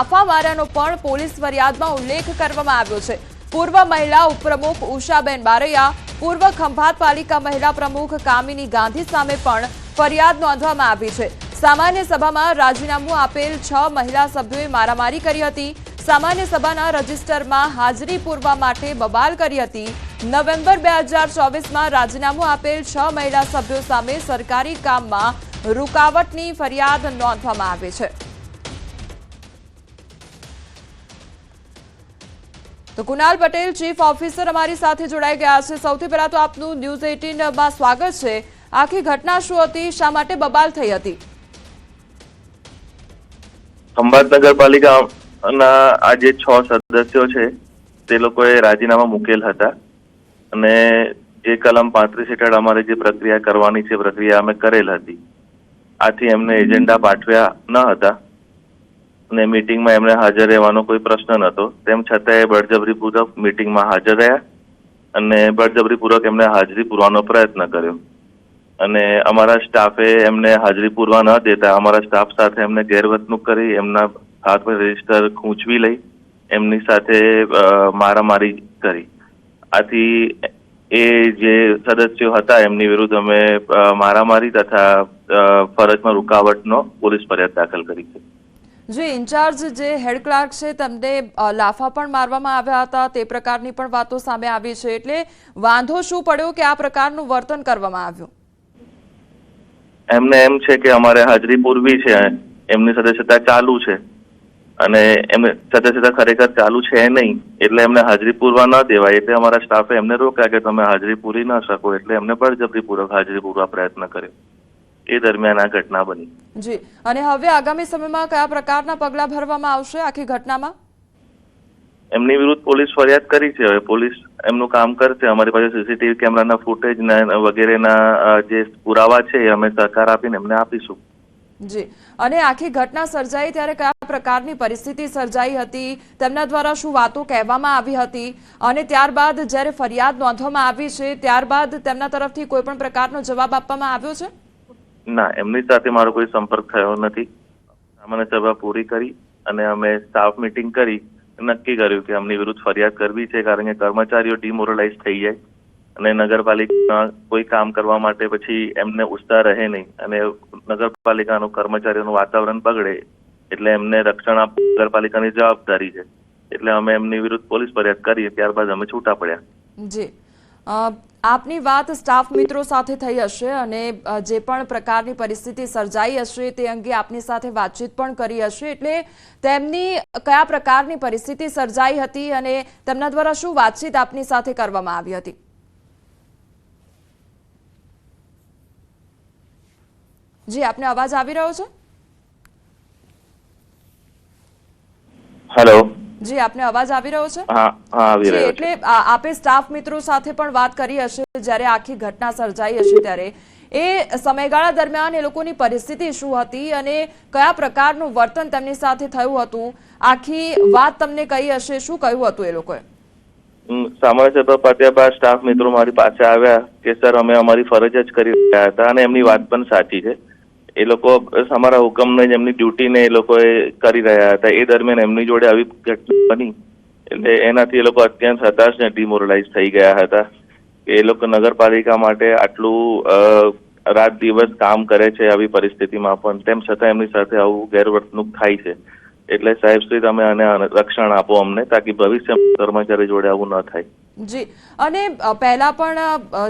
લાફા પણ પોલીસ ફરિયાદમાં ઉલ્લેખ કરવામાં આવ્યો છે. પૂર્વ મહિલા ઉપપ્રમુખ ઉષાબેન બારૈયા, પૂર્વ ખંભાત પાલિકા મહિલા પ્રમુખ કામિની ગાંધી સામે પણ ફરિયાદ નોંધવામાં આવી છે. સામાન્ય સભામાં રાજીનામું આપેલ છ મહિલા સભ્યોએ મારામારી કરી હતી. સામાન્ય સભાના રજિસ્ટરમાં હાજરી પૂરવા માટે બબાલ કરી હતી. નવેમ્બર બે હજાર ચોવીસમાં રાજીનામું આપેલ છ મહિલા સભ્યો સામે સરકારી કામમાં રૂકાવટની ફરિયાદ નોંધવામાં આવી છે. તો કુનાલ પટેલ, ચીફ ઓફિસર અમારી સાથે જોડાઈ ગયા છે. સૌથી પહેલા તો આપનું ન્યૂઝ એટીનમાં સ્વાગત છે. આખી ઘટના શું હતી? શા માટે બબાલ થઈ હતી? ખંભાત નગરપાલિકાના આ જે છ સદસ્યો છે, તે લોકોએ રાજીનામા મૂકેલ હતા. અને જે કલમ પાંત્રીસ હેઠળ અમારે જે પ્રક્રિયા કરવાની છે પ્રક્રિયા અમે કરેલ હતી. આથી એમને એજન્ડા પાઠવ્યા ન હતા. અને મીટિંગમાં એમને હાજર રહેવાનો કોઈ પ્રશ્ન નહોતો. તેમ છતાં એ બળજબરીપૂર્વક મીટિંગમાં હાજર રહ્યા અને બળજબરીપૂર્વક એમને હાજરી પૂરવાનો પ્રયત્ન કર્યો. અને અમારા સ્ટાફે એમને હાજરી પૂરવા ન દેતા, અમારા સ્ટાફ સાથે એમને ગેરવર્તણૂક કરી, એમના હાથ પર રજિસ્ટર ખૂંચવી લઈ, એમની સાથે મારામારી કરી. આથી એ જે સદસ્યો હતા એમની વિરુદ્ધ અમે મારામારી તથા ફરજમાં રૂકાવટનો પોલીસ ફરિયાદ દાખલ કરી છે. જે ઇન્ચાર્જ જે હેડ ક્લાર્ક છે, તેમને લાફા પણ મારવામાં આવ્યા હતા, તે પ્રકારની પણ વાતો સામે આવી છે. એટલે વાંધો શું પડ્યો કે આ પ્રકારનું વર્તન કરવામાં આવ્યું? એમને એમ છે કે અમારે હાજરી પૂરવી છે, એમની સદસ્યતા ચાલુ છે. અને એમને સદસ્યતા ખરેખર ચાલુ છે નહીં, એટલે એમને હાજરી પૂરવા ન દેવાય. એટલે અમારા સ્ટાફે એમને રોક્યા કે તમે હાજરી પૂરી ન શકો, એટલે એમને બળજબરીપૂર્વક હાજરી પૂરવા પ્રયત્ન કર્યો. એ દરમિયાન આ ઘટના બની. જી. અને હવે આગામી સમયમાં કયા પ્રકારના પગલાં ભરવામાં આવશે આખી ઘટનામાં? એમની વિરુદ્ધ પોલીસ ફરિયાદ કરી છે. હવે પોલીસ એમનું કામ કરશે. અમારી પાસે સીસીટીવી કેમેરાના ફૂટેજ વગેરેના જે પુરાવા છે એ અમે સહકાર આપીને એમને આપીશું. જી. અને આખી ઘટના સર્જાઈ ત્યારે કયા પ્રકારની પરિસ્થિતિ સર્જાઈ હતી? તેમના દ્વારા શું વાતો કહેવામાં આવી હતી? અને ત્યારબાદ જ્યારે ફરિયાદ નોંધવામાં આવી છે ત્યારબાદ તેમના તરફથી કોઈ પણ પ્રકારનો જવાબ આપવામાં આવ્યો છે? ના, એમની સાથે મારો કોઈ સંપર્ક થયો નથી. સામાન્ય સભા પૂરી કરી અને અમે સ્ટાફ મિટિંગ કરી. નક્કી કર્યું કે એમની વિરુદ્ધ ફરિયાદ કરવી છે કારણ કે કર્મચારીઓ ડિમોરલાઇઝ થઈ જાય અને નગરપાલિકા કોઈ કામ કરવા માટે પછી એમને ઉત્સાહ રહે નહીં અને નગરપાલિકાનું કર્મચારીઓનું વાતાવરણ બગડે એટલે એમને રક્ષણ આપ નગરપાલિકાની જવાબદારી છે. એટલે અમે એમની વિરુદ્ધ પોલીસ ફરિયાદ કરી, ત્યારબાદ અમે છૂટા પડ્યા. જી. આપની વાત સ્ટાફ મિત્રો સાથે થઈ હશે અને જે પણ પ્રકારની પરિસ્થિતિ સર્જાઈ હશે તે અંગે આપની સાથે વાતચીત પણ કરી હશે. એટલે તેમની કયા પ્રકારની પરિસ્થિતિ સર્જાઈ હતી અને તેમના દ્વારા શું વાતચીત આપની સાથે કરવામાં આવી હતી? જી, આપને અવાજ આવી રહ્યો છે? જી આપને અવાજ આવી રહ્યો છે? હા હા આવી રહ્યો છે. એટલે આપે સ્ટાફ મિત્રો સાથે પણ વાત કરી હશે જ્યારે આખી ઘટના સર્જાઈ હશે ત્યારે. એ સમયગાળા દરમિયાન એ લોકોની પરિસ્થિતિ શું હતી અને કયા પ્રકારનું વર્તન તેમની સાથે થયું હતું? આખી વાત તમને કહી હશે શું કહ્યું હતું એ લોકોએ? સામાન્ય સભા પત્યા બાદ સ્ટાફ મિત્રો મારી પાસે આવ્યા કે સર અમે અમારી ફરજ જ કરી રહ્યા હતા અને એમની વાત પણ સાચી છે. એ લોકો અમારા હુકમને જ એમની ડ્યુટીને એ લોકોએ કરી રહ્યા હતા. એ દરમિયાન એમની જોડે આવી ઘટના બની. એટલે એનાથી એ લોકો અત્યંત હતાશ ને ડિમોરલાઇઝ થઈ ગયા હતા. કે એ લોકો નગરપાલિકા માટે આટલું રાત દિવસ કામ કરે છે આવી પરિસ્થિતિમાં પણ. તેમ છતાં એમની સાથે આવું ગેરવર્તણૂક થાય છે. એટલે સાહેબ શ્રી, તમે આને રક્ષણ આપો અમને, તાકી ભવિષ્ય કર્મચારી જોડે આવું ન થાય. જી. અને પહેલાં પણ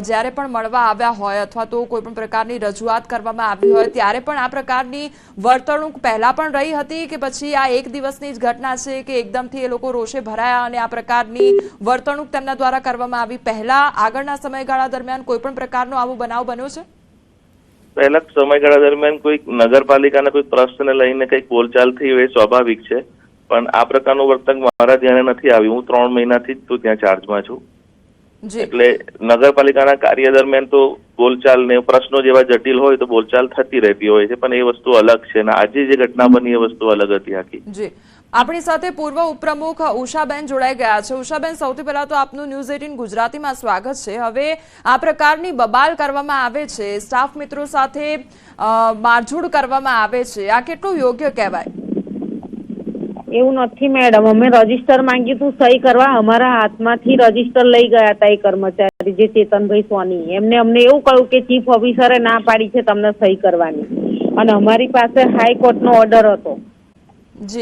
જ્યારે પણ મળવા આવ્યા હોય અથવા તો કોઈ પણ પ્રકારની રજૂઆત કરવામાં આવી હોય, ત્યારે પણ આ પ્રકારની વર્તણૂક પહેલા પણ રહી હતી કે પછી આ એક દિવસની જ ઘટના છે કે એકદમથી એ લોકો રોષે ભરાયા અને આ પ્રકારની વર્તણૂક તેમના દ્વારા કરવામાં આવી? પહેલા આગળના સમયગાળા દરમિયાન કોઈ પણ પ્રકારનો આવો બનાવ બન્યો છે? પહેલા સમયગાળા દરમિયાન કોઈ નગરપાલિકાના કોઈ પ્રશ્નને લઈને કંઈક બોલચાલ થઈ એ સ્વાભાવિક છે. પણ આ પ્રકારનું વર્તન મારા ધ્યાને નથી આવ્યું. હું ત્રણ મહિનાથી જ તું ત્યાં ચાર્જમાં છું. જી. એટલે નગરપાલિકાના કાર્ય દરમિયાન તો બોલચાલ ને પ્રશ્નો જેવા જટિલ હોય તો બોલચાલ થતી રહેતી હોય છે પણ એ વસ્તુ અલગ છે અને આજે જે ઘટના બની એ વસ્તુ અલગ હતી આખી. જી. આપણી સાથે પૂર્વ ઉપપ્રમુખ ઉષાબેન જોડાઈ ગયા છે. ઉષાબેન સૌથી પહેલા તો આપનું ન્યૂઝ એટીન ગુજરાતીમાં સ્વાગત છે. હવે આ પ્રકારની બબાલ કરવામાં આવે છે સ્ટાફ મિત્રો સાથે મારઝૂડ કરવામાં આવે છે. આ કેટલું યોગ્ય કહેવાય? એવું નથી, મેડમ. અમે રજિસ્ટર માંગ્યું હતું સહી કરવા. અમારા હાથમાંથી રજિસ્ટર લઈ ગયા હતા એ કર્મચારી જે ચેતનભાઈ સોની. એમને અમને એવું કહ્યું કે ચીફ ઓફિસરે ના પાડી છે તમને સહી કરવાની. અને અમારી પાસે હાઈકોર્ટનો ઓર્ડર હતો. જી.